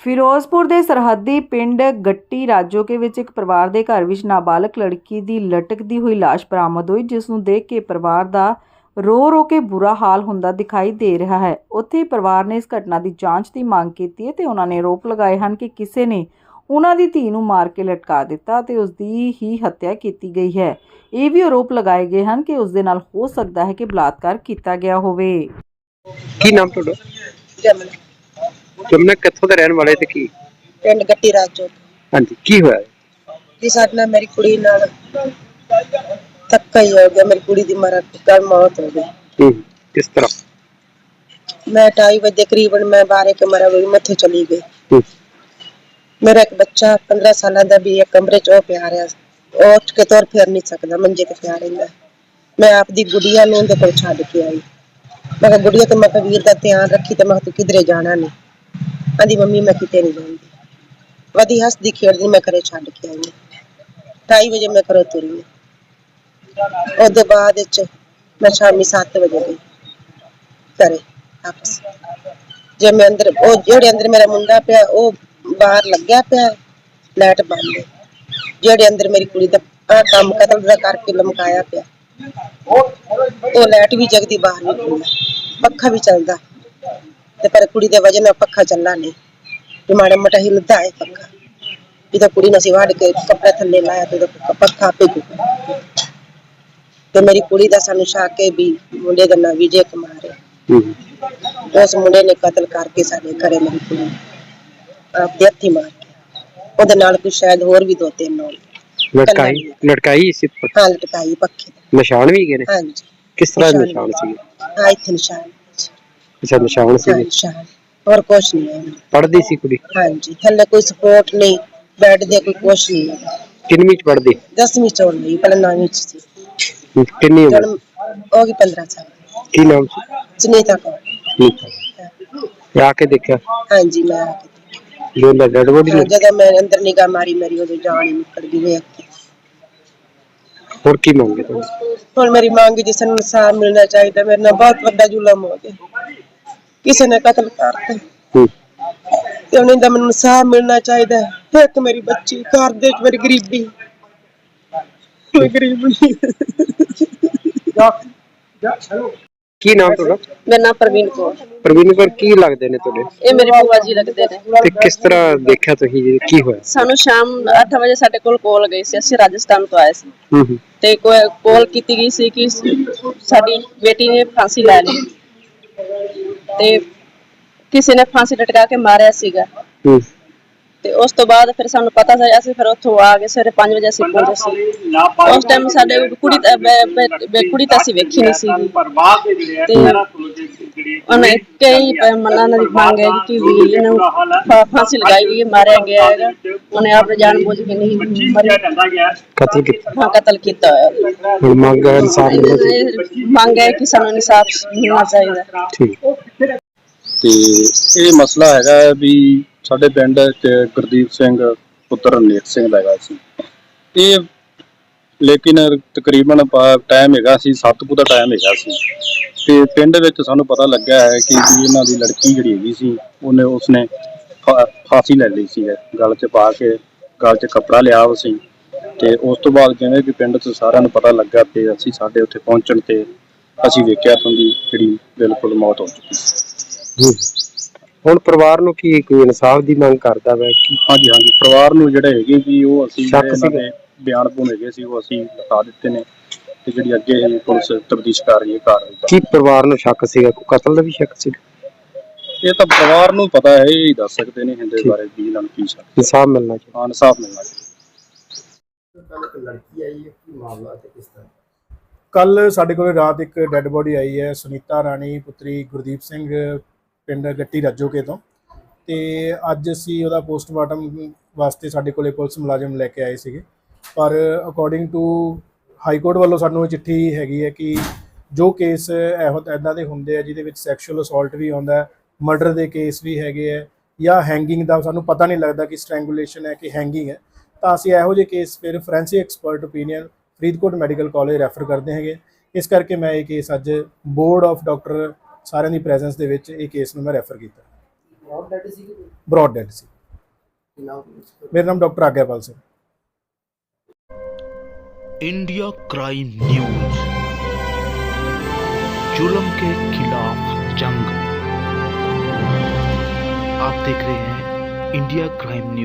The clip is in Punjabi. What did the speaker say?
ਫਿਰੋਜ਼ਪੁਰ ਦੇ ਸਰਹੱਦੀ ਪਿੰਡ ਗੱਟੀ ਰਾਜੋਕੇ ਵਿੱਚ ਇੱਕ ਪਰਿਵਾਰ ਦੇ ਘਰ ਵਿੱਚ ਨਾਬਾਲਗ ਲੜਕੀ ਦੀ ਲਟਕਦੀ ਹੋਈ ਲਾਸ਼ ਬਰਾਮਦ ਹੋਈ ਜਿਸ ਨੂੰ ਦੇਖ ਕੇ ਪਰਿਵਾਰ ਦਾ ਰੋ ਰੋ ਕੇ ਬੁਰਾ ਹਾਲ ਹੁੰਦਾ ਦਿਖਾਈ ਦੇ ਰਿਹਾ ਹੈ। ਉੱਥੇ ਪਰਿਵਾਰ ਨੇ ਇਸ ਘਟਨਾ ਦੀ ਜਾਂਚ ਦੀ ਮੰਗ ਕੀਤੀ ਹੈ ਤੇ ਉਹਨਾਂ ਨੇ ਆਰੋਪ ਲਗਾਏ ਹਨ ਕਿ ਕਿਸੇ ਨੇ ਉਹਨਾਂ ਦੀ ਧੀ ਨੂੰ ਮਾਰ ਕੇ ਲਟਕਾ ਦਿੱਤਾ ਤੇ ਉਸ ਦੀ ਹੀ ਹੱਤਿਆ ਕੀਤੀ ਗਈ ਹੈ। ਇਹ ਵੀ ਆਰੋਪ ਲਗਾਏ ਗਏ ਹਨ ਕਿ ਉਸ ਦੇ ਨਾਲ ਹੋ ਸਕਦਾ ਹੈ ਕਿ ਬਲਾਤਕਾਰ ਕੀਤਾ ਗਿਆ ਹੋਵੇ। ਕੀ ਨਾਮ ਤੁਹਾਡਾ? ਜਮਨ ਜਮਨਾ ਕਿੱਥੋਂ ਦੇ ਰਹਿਣ ਵਾਲੇ ਤੇ ਕੀ? ਪਿੰਡ ਗੱਟੀ ਰਾਜੋ ਹਾਂਜੀ ਕੀ ਹੋਇਆ? ਦੀ ਸਾਡੇ ਨਾਲ ਮੇਰੀ ਕੁੜੀ ਨਾਲ ਧੱਕਾ ਹੀ ਹੋ ਗਿਆ। ਮੇਰੀ ਕੁੜੀ ਦੀ ਮਰਨ ਕੱਲ ਮੌਤ ਹੋ ਗਈ। ਹੂੰ ਕਿਸ ਤਰ੍ਹਾਂ? ਮੈਂ ਢਾਈ ਵਜੇ ਕਰੀਬਨ ਮੈਂ ਬਾਰੇ ਕੇ ਮਰਾ ਹੋਈ ਮੱਥੇ ਚਲੀ ਗਈ। ਹੂੰ। ਮੇਰਾ ਇੱਕ ਬੱਚਾ 15 ਸਾਲਾਂ ਦਾ ਵੀ ਇੱਕ ਕਮਰੇ 'ਚ ਉਹ ਪਿਆ ਰਿਹਾ ਉਹ ਉੱਠ ਕੇ ਤੁਰ ਫਿਰ ਨਹੀਂ ਸਕਦਾ ਮੰਜੇ ਤੇ ਪਿਆ ਰਹਿੰਦਾ। ਮੈਂ ਆਪਦੀ ਗੁੜੀਆ ਨੂੰ ਉਹਦੇ ਕੋਲ ਛੱਡ ਕੇ ਆਈ। ਮੈਂ ਕਿਹਾ ਗੁੜੀਆ ਤੇ ਮੈਂ ਕਿਹਾ ਵੀਰ ਦਾ ਧਿਆਨ ਰੱਖੀ ਤੇ ਮੈਂ ਕਿਹਾ ਤੂੰ ਕਿਧਰੇ ਜਾਣਾ ਨਹੀਂ? ਆਂਦੀ, ਮੰਮੀ, ਮੈਂ ਕਿਤੇ ਨਹੀਂ ਜਾਂਦੀ। ਵਧੀ ਹੱਸਦੀ, ਖੇਡਦੀ, ਮੈਂ ਘਰੇ ਛੱਡ ਕੇ ਆਈ ਢਾਈ ਵਜੇ ਮੈਂ ਘਰੋਂ ਤੁਰੀ ਉਹਦੇ ਬਾਅਦ ਵਿੱਚ ਮੈਂ ਸ਼ਾਮੀ 7 ਵਜੇ ਗਈ ਘਰੇ ਵਾਪਸ। ਜੇ ਮੈਂ ਅੰਦਰ, ਉਹ ਜਿਹੜੇ ਅੰਦਰ ਮੇਰਾ ਮੁੰਡਾ ਪਿਆ, ਉਹ ਬਾਹਰ ਲੱਗਿਆ ਪਿਆ, ਲਾਈਟ ਬੰਦ ਜਿਹੜੇ ਅੰਦਰ ਮੇਰੀ ਕੁੜੀ ਦਾ ਕੰਮ ਕਤਲ ਦਾ ਕਰਕੇ ਲਮਕਾਇਆ ਪਿਆ। ਉਹ ਲਾਈਟ ਵੀ ਜਗਦੀ ਬਾਹਰ ਵੀ ਪੱਖਾ ਵੀ ਚੱਲਦਾ। ਤੇ ਪਰ ਕੁੜੀ ਦੇ ਵਜਨ ਨਾਲ ਪੱਖਾ ਚੱਲਣਾ ਨਹੀਂ। ਵੀ ਮਾੜਾ ਮੋਟਾ ਹਿੱਲਦਾ ਹੈ ਪੱਖਾ ਜਦੋਂ ਕੁੜੀ ਨੂੰ ਅਸੀਂ ਵਾੜ ਕੇ ਕੱਪੜੇ ਥੱਲੇ ਲਾਇਆ ਤੇ ਉਹਦਾ ਪੱਖਾ ਆਪੇ ਗੁੱਕ ਤੇ ਮੇਰੀ ਕੁੜੀ ਦਾ ਸਾਨੂੰ ਸ਼ੱਕ ਹੈ ਵੀ ਮੁੰਡੇ ਦਾ ਨਾਂ ਵਿਜੇ ਕੁਮਾਰ ਹੈ ਹੂੰ। ਉਸ ਮੁੰਡੇ ਨੇ ਕਤਲ ਕਰਕੇ ਸਾਡੇ ਘਰੇ ਮੇਰੀ ਕੁੜੀ ਨੂੰ ਆਪਦੇ ਹੱਥੀ ਮਾਰ ਕੇ ਉਹਦੇ ਨਾਲ ਕੋਈ ਸ਼ਾਇਦ ਹੋਰ ਵੀ ਦੋ ਤਿੰਨ ਹੋਣ। ਲਟਕਾਈ ਲਟਕਾਈ ਸੀ। ਹਾਂ ਲਟਕਾਈ ਪੱਖੇ ਤੇ। ਨਿਸ਼ਾਨ ਵੀ ਗਏ ਨੇ? ਹਾਂਜੀ। ਕਿਸ ਤਰ੍ਹਾਂ ਦੇ ਨਿਸ਼ਾਨ ਸੀ ਹਾਂ ਇੱਥੇ ਨਿਸ਼ਾਨ। ਅੱਛਾ ਨਿਸ਼ਾਨ ਸੀ। ਨਿਸ਼ਾਨ ਹੋਰ ਕੁਛ ਨਹੀਂ ਹੈ। ਪੜਦੀ ਸੀ ਕੁੜੀ? ਹਾਂਜੀ ਥੱਲੇ ਕੋਈ ਸਪੋਰਟ ਨਹੀਂ ਬੈੱਡ ਦੇ ਕੋਈ ਕੁਛ ਨਹੀਂ। ਹੈ ਕਿੰਨਵੀਂ ਚ ਪੜਦੀ ਦਸਵੀਂ ਚੋਂ ਨਹੀਂ ਪਹਿਲਾਂ ਨੌਵੀਂ ਚ ਸੀ। ਕਿੰਨੀ ਉਮਰ? ਜਨਮ ਹੋ ਗਈ 15 ਸਾਲ। ਕੀ ਨਾਮ ਸੀ? ਸੁਨੀਤਾ ਕੌਰ। ਠੀਕ ਹੈ ਆ ਕੇ ਦੇਖਿਆ। ਹਾਂਜੀ ਮੈਂ ਆ ਕੇ। ਜੋ ਡੈਡ ਬੋਡੀ ਹਾਂ, ਜਦੋਂ ਮੈਂ ਅੰਦਰ ਨਿਗਾਹ ਮਾਰੀ ਮੇਰੀ ਉਹਦੀ ਜਾਨ ਹੀ ਨਿਕਲ ਗਈ ਵੇਖ ਕੇ। ਹੋਰ ਕੀ ਮੰਗੇ ਤੁਸੀਂ ਹੁਣ ਮੇਰੀ ਮੰਗ ਜਿਸ ਨੂੰ ਇਨਸਾਫ ਮਿਲਣਾ ਚਾਹੀਦਾ ਮੇਰੇ ਨਾਲ ਬਹੁਤ ਵੱਡਾ ਜ਼ੁਲਮ ਹੋ ਗਿਆ। ਕਿਸੇ ਨੇ ਕਤਲ ਕਰਤਾ ਤੇ ਉਹਨਾਂ ਦਾ ਮੈਨੂੰ ਇਨਸਾਫ ਮਿਲਣਾ ਚਾਹੀਦਾ ਹੈ। ਇੱਕ ਮੇਰੀ ਬੱਚੀ ਘਰ ਦੇ ਵਿੱਚ ਮੇਰੀ ਗਰੀਬੀ। ਮੈਂ ਗਰੀਬ ਨਹੀਂ। ਕੀ ਨਾਮ ਤੁਹਾਡਾ? ਮੇਰਾ ਨਾਮ ਪ੍ਰਵੀਨ ਕੌਰ। ਪ੍ਰਵੀਨ ਕੌਰ ਕੀ ਲੱਗਦੇ ਨੇ ਤੁਹਾਡੇ? ਇਹ ਮੇਰੇ ਭੂਆ ਜੀ ਲੱਗਦੇ ਨੇ। ਤੇ ਕਿਸ ਤਰ੍ਹਾਂ ਦੇਖਿਆ ਤੁਸੀਂ ਜੀ ਕੀ ਹੋਇਆ? ਸਾਨੂੰ ਸ਼ਾਮ 8 ਵਜੇ ਸਾਡੇ ਕੋਲ ਕਾਲ ਗਈ ਸੀ। ਅਸੀਂ ਰਾਜਸਥਾਨ ਤੋਂ ਆਏ ਸੀ। ਹੂੰ ਹੂੰ। ਤੇ ਕਾਲ ਕੀਤੀ ਗਈ ਸੀ ਕਿ ਸਾਡੀ ਬੇਟੀ ਨੇ ਫਾਂਸੀ ਲੈ ਲਈ। ਤੇ ਕਿਸੇ ਨੇ ਫਾਂਸੀ ਲਟਕਾ ਕੇ ਮਾਰਿਆ ਸੀਗਾ। ਹੂੰ। ਤੇ ਉਸ ਤੋਂ ਬਾਅਦ ਫਿਰ ਸਾਨੂੰ ਪਤਾ ਸੀ ਅਸੀਂ ਫਿਰ ਉੱਥੋਂ ਆ ਗਏ ਸਵੇਰੇ 5 ਵਜੇ ਅਸੀਂ ਪਹੁੰਚੇ ਸੀ। ਉਸ ਟਾਈਮ ਸਾਡੇ ਕੁੜੀ ਤਾਂ- ਬੇ- ਬੇ- ਬੇ- ਕੁੜੀ ਤਾਂ ਅਸੀਂ ਵੇਖੀ ਨਹੀਂ ਸੀ ਤੇ ਉਹਨੇ ਕਈ ਪ- ਮਨਾਂ ਦੀ ਮੰਗ ਹੈ ਕਿ ਵੀ ਇਹਨੂੰ ਫਾ- ਫਾਂਸੀ ਲਗਾਈ ਗਈ ਹੈ, ਮਾਰਿਆ ਗਿਆ ਹੈਗਾ। ਉਹਨੇ ਆਪਣੇ ਜਾਨ ਬੁੱਝ ਕੇ ਨਹੀਂ ਮਰੀ। ਕਤਲ ਕੀਤਾ। ਹਾਂ ਕਤਲ ਕੀਤਾ ਹੋਇਆ। ਹੁਣ ਮੰਗ ਹੈ ਇਨਸਾਫ ਮਿਲਣਾ ਚਾਹੀਦਾ ਇਹ ਮੰਗ ਹੈ ਕਿ ਸਾਨੂੰ ਇਨਸਾਫ ਮਿਲਣਾ ਚਾਹੀਦਾ। ਠੀਕ। ਤੇ ਇਹ ਮਸਲਾ ਹੈਗਾ ਵੀ ਸਾਡੇ ਪਿੰਡ ਚ ਗੁਰਦੀਪ ਸਿੰਘ, ਪੁੱਤਰ ਰਣਜੀਤ ਸਿੰਘ ਦਾ ਹੈਗਾ ਸੀ। ਇਹ ਲੇਕਿਨ ਤਕਰੀਬਨ ਟਾਈਮ ਹੈਗਾ ਸੀ, ਸੱਤ ਕੁ ਦਾ ਟਾਈਮ ਹੈਗਾ ਸੀ। ਤੇ ਪਿੰਡ ਵਿੱਚ ਸਾਨੂੰ ਪਤਾ ਲੱਗਾ ਹੈ ਕਿ ਵੀ ਇਹਨਾਂ ਦੀ ਲੜਕੀ ਜਿਹੜੀ ਹੈਗੀ ਸੀ, ਉਹਨੇ, ਉਸਨੇ ਫਾ- ਫਾਂਸੀ ਲੈ ਲਈ ਸੀ। ਗਲ 'ਚ ਪਾ ਕੇ, ਗਲ 'ਚ ਕੱਪੜਾ ਲਿਆ ਹੋਇਆ ਸੀ। ਤੇ ਉਸ ਤੋਂ ਬਾਅਦ ਜਿਵੇਂ ਕਿ ਪਿੰਡ 'ਚ ਸਾਰਿਆਂ ਨੂੰ ਪਤਾ ਲੱਗਾ ਤੇ ਅਸੀਂ ਸਾਡੇ ਉੱਥੇ ਪਹੁੰਚਣ ਤੇ ਅਸੀਂ ਵੇਖਿਆ ਤਾਂ ਉਹਦੀ ਜਿਹੜੀ ਬਿਲਕੁਲ ਮੌਤ ਹੋ ਚੁੱਕੀ ਸੀ। ਹੁਣ ਪਰਿਵਾਰ ਨੂੰ ਕੀ ਕੋਈ ਇਨਸਾਫ ਦੀ ਮੰਗ ਕਰਦਾ ਵਾ ਕਿ ਹਾਂਜੀ ਹਾਂਜੀ। ਪਰਿਵਾਰ ਨੂੰ ਜਿਹੜੇ ਹੈਗੇ ਵੀ ਉਹ ਅਸੀਂ ਸ਼ੱਕ ਜਿਹੜੇ ਇਹਨਾਂ ਦੇ ਬਿਆਨ ਬੁਨ ਹੈਗੇ ਸੀ ਉਹ ਅਸੀਂ ਲਿਖਾ ਦਿੱਤੇ ਨੇ ਤੇ ਜਿਹੜੀ ਅੱਗੇ ਇਹ ਪੁਲਿਸ ਤਬਦੀਸ਼ ਕਰ ਰਹੀ ਹੈ ਕਾਰਵਾਈ ਕਰ ਕੀ ਪਰਿਵਾਰ ਨੂੰ ਸ਼ੱਕ ਸੀਗਾ? ਕੋਈ ਕਤਲ ਦਾ ਵੀ ਸ਼ੱਕ ਸੀ ਇਹ ਤਾਂ ਪਰਿਵਾਰ ਨੂੰ ਪਤਾ ਹੈ ਇਹ ਹੀ ਦੱਸ ਸਕਦੇ ਨੇ ਇਹਦੇ। ਬਾਰੇ ਵੀ ਇਹਨਾਂ ਨੂੰ ਕੀ ਸ਼ੱਕ ਇਨਸਾਫ ਮਿਲਣਾ ਚਾਹੀਦਾ। ਹਾਂ ਇਨਸਾਫ ਮਿਲਣਾ ਚਾਹੀਦਾ। ਕੱਲ ਸਾਡੇ ਕੋਲ ਰਾਤ ਇੱਕ ਡੈੱਡ ਬੋਡੀ ਆਈ ਹੈ ਸੁਨੀਤਾ ਰਾਣੀ ਪੁੱਤਰੀ ਗੁਰਦੀਪ ਸਿੰਘ ਪਿੰਡ ਗੱਟੀ ਰਾਜੋਕੇ ਤੋਂ। ਤੇ ਅੱਜ ਅਸੀਂ ਉਹਦਾ ਪੋਸਟਮਾਰਟਮ ਵਾਸਤੇ ਸਾਡੇ ਕੋਲੇ ਪੁਲਿਸ ਮੁਲਾਜ਼ਮ ਲੈ ਕੇ ਆਏ ਸੀਗੇ। ਪਰ ਅਕੋਰਡਿੰਗ ਟੂ ਹਾਈ ਕੋਰਟ ਵੱਲੋਂ ਸਾਨੂੰ ਇਹ ਚਿੱਠੀ ਹੈਗੀ ਹੈ ਕਿ ਜੋ ਕੇਸ ਇਹੋ ਇਦਾਂ ਦੇ ਹੁੰਦੇ ਆ ਜਿਹਦੇ ਵਿੱਚ ਸੈਕਸ਼ੂਅਲ ਅਸੌਲਟ ਵੀ ਆਉਂਦਾ ਮਰਡਰ ਦੇ ਕੇਸ ਵੀ ਹੈਗੇ ਆ ਜਾਂ ਹੈਂਗਿੰਗ ਦਾ ਸਾਨੂੰ ਪਤਾ ਨਹੀਂ ਲੱਗਦਾ ਕਿ ਸਟ੍ਰੈਂਗੂਲੇਸ਼ਨ ਹੈ ਕਿ ਹੈਂਗਿੰਗ ਹੈ। ਤਾਂ ਅਸੀਂ ਇਹੋ ਜਿਹੇ ਕੇਸ ਫਿਰ forensic expert opinion Faridkot medical college refer ਕਰਦੇ ਹੈਗੇ। ਇਸ ਕਰਕੇ ਮੈਂ ਇਹ ਕੇਸ ਅੱਜ ਬੋਰਡ ਆਫ ਡਾਕਟਰ ਸਾਰਿਆਂ ਦੀ ਪ੍ਰੈਜ਼ੈਂਸ ਦੇ ਵਿੱਚ ਇਹ ਕੇਸ ਨੂੰ ਮੈਂ ਰੈਫਰ ਕੀਤਾ ਡੈਡ ਸੀ ਕਿ ਬ੍ਰੌਡ ਡੈਡ ਸੀ ਨਾਮ ਮੇਰਾ ਨਾਮ doctor Agyapal Singh India crime news जुल्म के खिलाफ जंग आप देख रहे हैं इंडिया क्राइम न्यूज